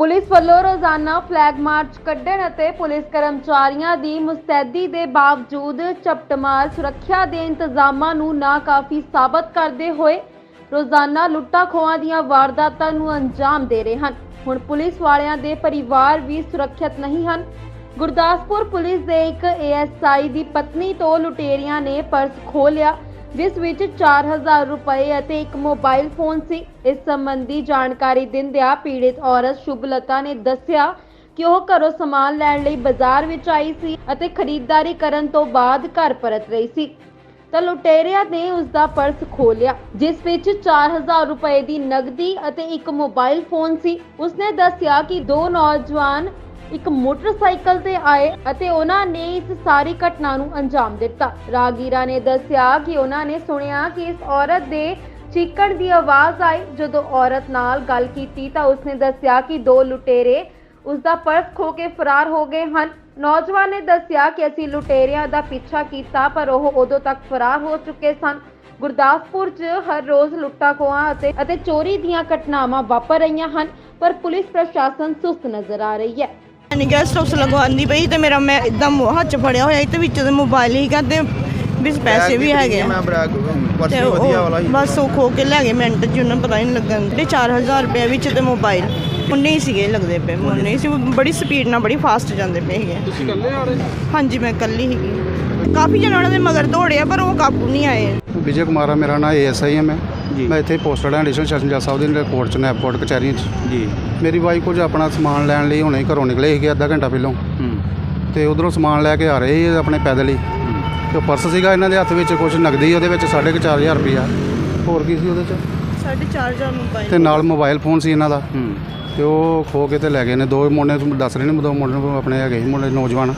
Police ਵੱਲੋਂ ਰੋਜ਼ਾਨਾ flag March ਕੱਢਣ ਅਤੇ ਪੁਲਿਸ ਕਰਮਚਾਰੀਆਂ ਦੀ ਮੁਸਤੈਦੀ ਦੇ ਬਾਵਜੂਦ ਚਪਟਮਾਰ ਸੁਰੱਖਿਆ ਦੇ ਇੰਤਜ਼ਾਮਾਂ ਨੂੰ ਨਾਕਾਫੀ ਸਾਬਤ ਕਰਦੇ ਹੋਏ ਰੋਜ਼ਾਨਾ ਲੁੱਟਾਂ ਖੋਹਾਂ ਦੀਆਂ ਵਾਰਦਾਤਾਂ ਨੂੰ ਅੰਜਾਮ ਦੇ ਰਹੇ ਹਨ। ਹੁਣ ਪੁਲਿਸ ਵਾਲਿਆਂ ਦੇ ਪਰਿਵਾਰ ਵੀ ਸੁਰੱਖਿਅਤ ਨਹੀਂ ਹਨ। ਗੁਰਦਾਸਪੁਰ ਪੁਲਿਸ ਦੇ ਇੱਕ ਏਐਸਆਈ ਦੀ ਪਤਨੀ ਤੋਂ ਲੁਟੇਰਿਆਂ ਨੇ ਪਰਸ ਖੋਹ ਲਿਆ। ਜਿਸ ਵਿੱਚ 4000 ਰੁਪਏ ਅਤੇ ਇੱਕ ਮੋਬਾਈਲ ਫੋਨ ਸੀ। ਇਸ ਸੰਬੰਧੀ ਜਾਣਕਾਰੀ ਦਿੰਦਿਆਂ ਪੀੜਿਤ ਔਰਤ ਸ਼ੁਭਲਤਾ ਨੇ ਦੱਸਿਆ ਕਿ ਉਹ ਘਰੋਂ ਸਮਾਨ ਲੈਣ ਲਈ ਬਾਜ਼ਾਰ ਵਿੱਚ ਆਈ ਸੀ ਅਤੇ ਖਰੀਦਦਾਰੀ ਕਰਨ ਤੋਂ ਬਾਅਦ ਘਰ ਪਰਤ ਰਹੀ ਸੀ। ਤਾਂ ਲੁਟੇਰਿਆਂ ਨੇ ਉਸ ਦਾ ਪਰਸ ਖੋਲਿਆ ਜਿਸ ਵਿੱਚ 4000 ਰੁਪਏ ਦੀ ਨਗਦੀ ਅਤੇ ਇੱਕ ਮੋਬਾਈਲ ਫੋਨ ਸੀ। ਉਸਨੇ ਦੱਸਿਆ ਕਿ ਦੋ ਨੌਜਵਾਨ ਇੱਕ ਮੋਟਰਸਾਈਕਲ ਤੇ ਆਏ ਅਤੇ ਉਹਨਾਂ ਨੇ ਇਸ ਸਾਰੀ ਘਟਨਾ ਨੂੰ ਅੰਜਾਮ ਦਿੱਤਾ। ਰਾਗੀਰਾ ਨੇ ਦੱਸਿਆ ਕਿ ਉਹਨਾਂ ਨੇ ਸੁਣਿਆ ਕਿ ਇਸ ਔਰਤ ਦੇ ਚੀਕਣ ਦੀ ਆਵਾਜ਼ ਆਈ। ਜਦੋਂ ਔਰਤ ਨਾਲ ਗੱਲ ਕੀਤੀ ਤਾਂ ਉਸਨੇ ਦੱਸਿਆ ਕਿ ਦੋ ਲੁਟੇਰੇ ਉਸ ਪਰਸ ਖੋ ਕੇ ਫਰਾਰ ਹੋ ਗਏ ਹਨ। ਨੌਜਵਾਨ ਨੇ ਦੱਸਿਆ ਕਿ ਅਸੀਂ ਲੁਟੇਰਿਆਂ ਦਾ ਪਿੱਛਾ ਕੀਤਾ, ਪਰ ਉਹ ਉਦੋਂ ਤੱਕ ਫਰਾਰ ਹੋ ਚੁੱਕੇ ਸਨ। ਗੁਰਦਾਸਪੁਰ 'ਚ ਹਰ ਰੋਜ਼ ਲੁੱਟਾਂ ਖੋਹਾਂ ਅਤੇ ਅਤੇ ਚੋਰੀ ਦੀਆਂ ਘਟਨਾਵਾਂ ਵਾਪਰ ਰਹੀਆਂ ਹਨ, ਪਰ ਪੁਲਿਸ ਪ੍ਰਸ਼ਾਸਨ ਸੁਸਤ ਨਜ਼ਰ ਆ ਰਹੀ ਹੈ। ਨਹੀਂ ਗੈਸਟ ਹਾਊਸ ਲਗਵਾਉਂਦੀ ਪਈ ਤੇ ਮੇਰਾ ਮੈਂ ਇਦਾਂ ਹੱਥ 'ਚ ਫੜਿਆ ਹੋਇਆ ਤੇ ਵਿੱਚ ਦੇ ਮੋਬਾਈਲ ਹੀ ਤੇ ਵਿੱਚ ਪੈਸੇ ਵੀ ਹੈਗੇ ਆ। ਮੈਂ ਬ੍ਰੈਕ ਪਰਸ ਤੇ ਵੀ ਵਧੀਆ ਵਾਲਾ ਉਹ ਹੀ ਬਸ ਉਹ ਖੋ ਕੇ ਲੈ ਗਏ ਮਿੰਟ 'ਚ ਉਹਨਾਂ ਪਤਾ ਹੀ ਨਹੀਂ ਲੱਗਣ ਤੇ 4000 ਰੁਪਏ ਵਿੱਚ ਤੇ ਮੋਬਾਈਲ ਉਹਨੇ ਹੀ ਸੀਗੇ ਲੱਗਦੇ ਪਏ ਉਹਨੇ ਹੀ ਸੀ ਉਹ ਬੜੀ ਸਪੀਡ ਨਾਲ ਬੜੀ ਫਾਸਟ ਜਾਂਦੇ ਪਏ ਸੀਗੇ। ਤੁਸੀਂ ਇਕੱਲੇ ਆ ਰਹੇ? ਹਾਂਜੀ ਮੈਂ ਇਕੱਲੀ ਸੀਗੀ। ਕਾਫੀ ਜਣੇ ਉਹਨਾਂ ਦੇ ਮਗਰ ਦੌੜਿਆ ਪਰ ਉਹ ਕਾਬੂ ਨਹੀਂ ਆਏ। ਵਿਜੇ ਕੁਮਾਰ ਆ ਮੇਰਾ ਨਾਮ ਏਐਸਆਈ ਹੈ ਮੈਂ। ਮੈਂ ਇੱਥੇ ਪੋਸਟਡ ਹਾਂ ਐਡੀਸ਼ਨਲ ਸੈਸ਼ਨ ਜੱਜ ਸਾਹਿਬ ਦੇ ਕੋਰਟ ਚ ਨੈਪਕੋਟ ਕਚਹਿਰੀ ਚ। ਜੀ। ਮੇਰੀ ਵਾਈਫ ਕੁਝ ਆਪਣਾ ਸਮਾਨ ਲੈਣ ਲਈ ਹੁਣੇ ਘਰੋਂ ਨਿਕਲੇ ਸੀਗੇ ਅੱਧਾ ਘੰਟਾ ਪਹਿਲਾਂ। ਤੇ ਉਧਰੋਂ ਸਮਾਨ ਲੈ ਕੇ ਆ ਰਹੇ ਸੀ ਆਪਣੇ ਪੈਦਲ ਹੀ। ਤੇ ਪਰਸ ਸੀਗਾ ਇਹਨਾਂ ਦੇ ਹੱਥ ਵਿੱਚ ਕੁਝ ਨਗਦੀ ਉਹਦੇ ਵਿੱਚ 4500 ਰੁਪਇਆ। ਹੋਰ ਕੀ ਸੀ ਉਹਦੇ ਚ? 4500 ਮੋਬਾਈਲ ਤੇ ਨਾਲ ਮੋਬਾਈਲ ਫੋਨ ਸੀ ਇਹਨਾਂ ਦਾ। ਹੂੰ। ਤੇ ਉਹ ਖੋ ਕੇ ਤੇ ਲੈ ਗਏ ਨੇ। ਦੋ ਮੁੰਡੇ ਦੱਸ ਰਹੇ ਨੇ ਦੋ ਮੁੰਡੇ ਆਪਣੇ ਹੈਗੇ ਸੀ ਮੁੰਡੇ ਨੌਜਵਾਨ।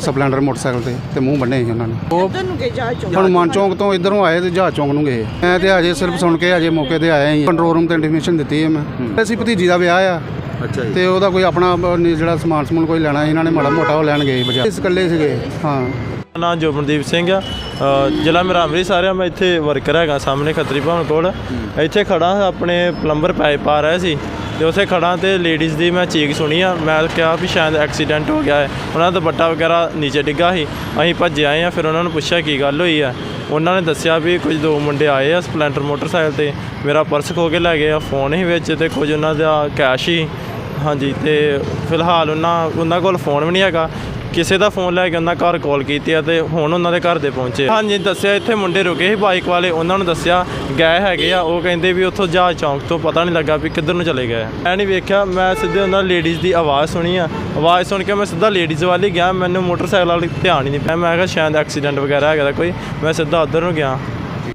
ਸਪਲੈਂਡਰ ਮੋਟਰਸਾਈਕਲ ਤੇ ਤੇ ਮੂੰਹ ਬੰਨੇ ਸੀ ਉਹਨਾਂ ਨੇ। ਉਹ ਤੁਹਾਨੂੰ ਕਿ ਜਾ ਹਨੂੰਮਾਨ ਚੌਂਕ। ਤੋਂ ਇਧਰੋਂ ਆਏ ਤੇ ਜਹਾਜ਼ ਚੌਂਕ ਨੂੰ ਗਏ। ਮੈਂ ਤੇ ਅਜੇ ਸਿਰਫ ਸੁਣ ਕੇ ਅਜੇ ਮੌਕੇ ਤੇ ਆਇਆ ਹੀ ਕੰਟਰੋਲ ਰੂਮ ਤੇ ਇੰਟੀਮੇਸ਼ਨ ਦਿੱਤੀ ਹੈ ਮੈਂ। ਅਸੀਂ ਭਤੀਜੀ ਦਾ ਵਿਆਹ ਆ। ਅੱਛਾ ਜੀ। ਤੇ ਉਹਦਾ ਕੋਈ ਆਪਣਾ ਜਿਹੜਾ ਸਮਾਨ ਸਮੂਨ ਕੋਈ ਲੈਣਾ ਸੀ, ਇਹਨਾਂ ਨੇ ਮਾੜਾ ਮੋਟਾ ਉਹ ਲੈਣ ਗਏ ਬਾਜ਼ਾਰ ਇਸ ਇਕੱਲੇ ਸੀਗੇ। ਹਾਂ। ਨਾਮ ਜੋਬਨਦੀਪ ਸਿੰਘ ਆ। ਅ, ਜ਼ਿਲ੍ਹਾ ਮੇਰਾ ਅੰਮ੍ਰਿਤਸਰ ਆ। ਮੈਂ ਇੱਥੇ ਵਰਕਰ ਹੈਗਾ ਸਾਹਮਣੇ ਖੱਤਰੀ ਭਵਨ ਕੋਲ। ਇੱਥੇ ਖੜਾ ਆਪਣੇ ਪਲੰਬਰ ਪਾਈਪ ਪਾ ਰਿਹਾ ਸੀ ਤੇ ਉੱਥੇ ਖੜਾ ਤੇ ਲੇਡੀਜ਼ ਦੀ ਮੈਂ ਚੀਕ ਸੁਣੀ ਆ। ਮੈਂ ਕਿਹਾ ਵੀ ਸ਼ਾਇਦ ਐਕਸੀਡੈਂਟ ਹੋ ਗਿਆ ਹੈ। ਉਹਨਾਂ ਦਾ ਦੁਪੱਟਾ ਵਗੈਰਾ ਨੀਚੇ ਡਿੱਗਾ ਸੀ। ਅਸੀਂ ਭੱਜੇ ਆਏ ਆ। ਫਿਰ ਉਹਨਾਂ ਨੂੰ ਪੁੱਛਿਆ ਕੀ ਗੱਲ ਹੋਈ ਆ। ਉਹਨਾਂ ਨੇ ਦੱਸਿਆ ਵੀ ਕੁਝ ਦੋ ਮੁੰਡੇ ਆਏ ਆ ਸਪਲੈਂਡਰ ਮੋਟਰਸਾਈਕਲ ਤੇ। ਮੇਰਾ ਪਰਸ ਖੋ ਕੇ ਲੈ ਗਏ ਆ ਫੋਨ ਹੀ ਵਿੱਚ ਤੇ ਕੁਝ ਉਹਨਾਂ ਦਾ ਕੈਸ਼ ਹੀ। ਹਾਂਜੀ ਤੇ ਫਿਲਹਾਲ ਉਹਨਾਂ ਉਹਨਾਂ ਕੋਲ ਫੋਨ ਵੀ ਨਹੀਂ ਹੈਗਾ। ਕਿਸੇ ਦਾ ਫੋਨ ਲੈ ਕੇ ਉਹਨਾਂ ਘਰ ਕਾਲ ਕੀਤੀ ਆ ਤੇ ਹੁਣ ਉਹਨਾਂ ਦੇ ਘਰ ਦੇ ਪਹੁੰਚੇ ਹਾਂਜੀ, ਦੱਸਿਆ ਇੱਥੇ ਮੁੰਡੇ ਰੁਕੇ ਸੀ ਬਾਈਕ ਵਾਲੇ, ਉਹਨਾਂ ਨੂੰ ਦੱਸਿਆ ਗਏ ਹੈਗੇ ਆ, ਉਹ ਕਹਿੰਦੇ ਵੀ ਉੱਥੋਂ ਜਹਾਜ਼ ਚੌਂਕ ਤੋਂ ਪਤਾ ਨਹੀਂ ਲੱਗਾ ਵੀ ਕਿੱਧਰ ਨੂੰ ਚਲੇ ਗਏ ਮੈਂ ਨਹੀਂ ਵੇਖਿਆ, ਮੈਂ ਸਿੱਧੇ ਉਹਨਾਂ ਲੇਡੀਜ਼ ਦੀ ਆਵਾਜ਼ ਸੁਣੀ ਆ। ਆਵਾਜ਼ ਸੁਣ ਕੇ ਮੈਂ ਸਿੱਧਾ ਲੇਡੀਜ਼ ਵਾਲੀ ਗਿਆ, ਮੈਨੂੰ ਮੋਟਰਸਾਈਕਲ ਵਾਲੀ ਧਿਆਨ ਹੀ ਨਹੀਂ ਪਿਆ। ਮੈਂ ਕਿਹਾ ਸ਼ਾਇਦ ਐਕਸੀਡੈਂਟ ਵਗੈਰਾ ਹੈਗਾ ਦਾ ਕੋਈ, ਮੈਂ ਸਿੱਧਾ ਉੱਧਰ ਨੂੰ ਗਿਆ।